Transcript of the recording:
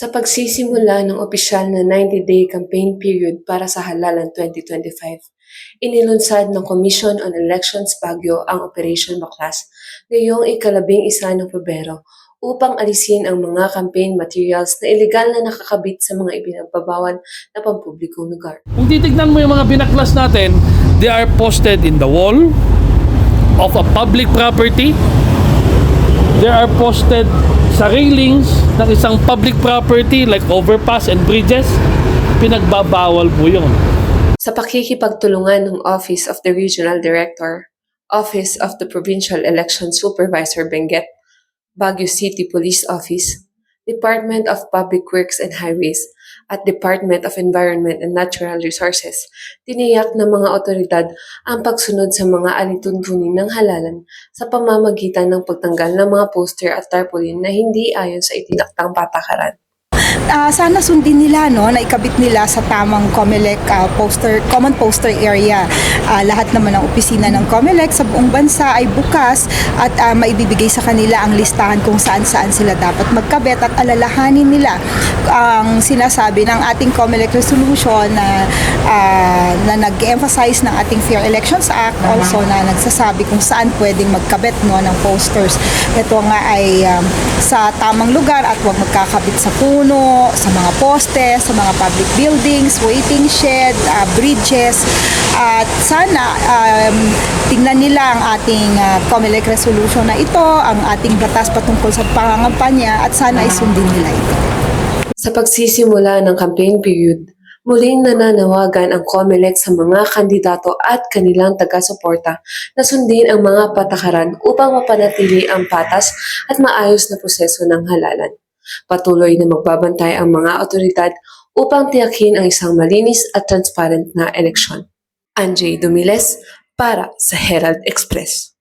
Sa pagsisimula ng opisyal na 90-day campaign period para sa halalan 2025, inilunsad ng Commission on Elections Baguio ang Operation Baklas ngayong ikalabing isa ng Pebrero upang alisin ang mga campaign materials na iligal na nakakabit sa mga ipinagbabawal na pampublikong lugar. Kung titignan mo yung mga binaklas natin, they are posted in the wall of a public property. They are posted sa railings ng isang public property like overpass and bridges. Pinagbabawal po yun. Sa pakikipagtulungan ng Office of the Regional Director, Office of the Provincial Election Supervisor Benguet, Baguio City Police Office, Department of Public Works and Highways, at Department of Environment and Natural Resources, tiniyak ng mga otoridad ang pagsunod sa mga alituntunin ng halalan sa pamamagitan ng pagtanggal ng mga poster at tarpaulin na hindi ayon sa itinaktang patakaran. Ah, sana sundin nila no na ikabit nila sa tamang COMELEC ah, poster common poster area. Ah, lahat naman ng opisina ng COMELEC sa buong bansa ay bukas at ah, maibibigay sa kanila ang listahan kung saan-saan sila dapat magkabit at alalahanin nila ang sinasabi ng ating COMELEC resolution na ah, na nag-emphasize ng ating Fair Elections Act also na nagsasabi kung saan pwedeng magkabit no ng posters. Ito nga ay um, sa tamang lugar at huwag magkakabit sa puno, sa mga poste, sa mga public buildings, waiting shed, ah, bridges. At sana um, tingnan nila ang ating uh, COMELEC resolution na ito, ang ating batas patungkol sa pangangampanya at sana ay sundin nila ito. Sa pagsisimula ng campaign period, muling nananawagan ang COMELEC sa mga kandidato at kanilang taga-suporta na sundin ang mga patakaran upang mapanatili ang patas at maayos na proseso ng halalan. Patuloy na magbabantay ang mga otoridad upang tiyakin ang isang malinis at transparent na eleksyon. Anjay Dumiles para sa Herald Express.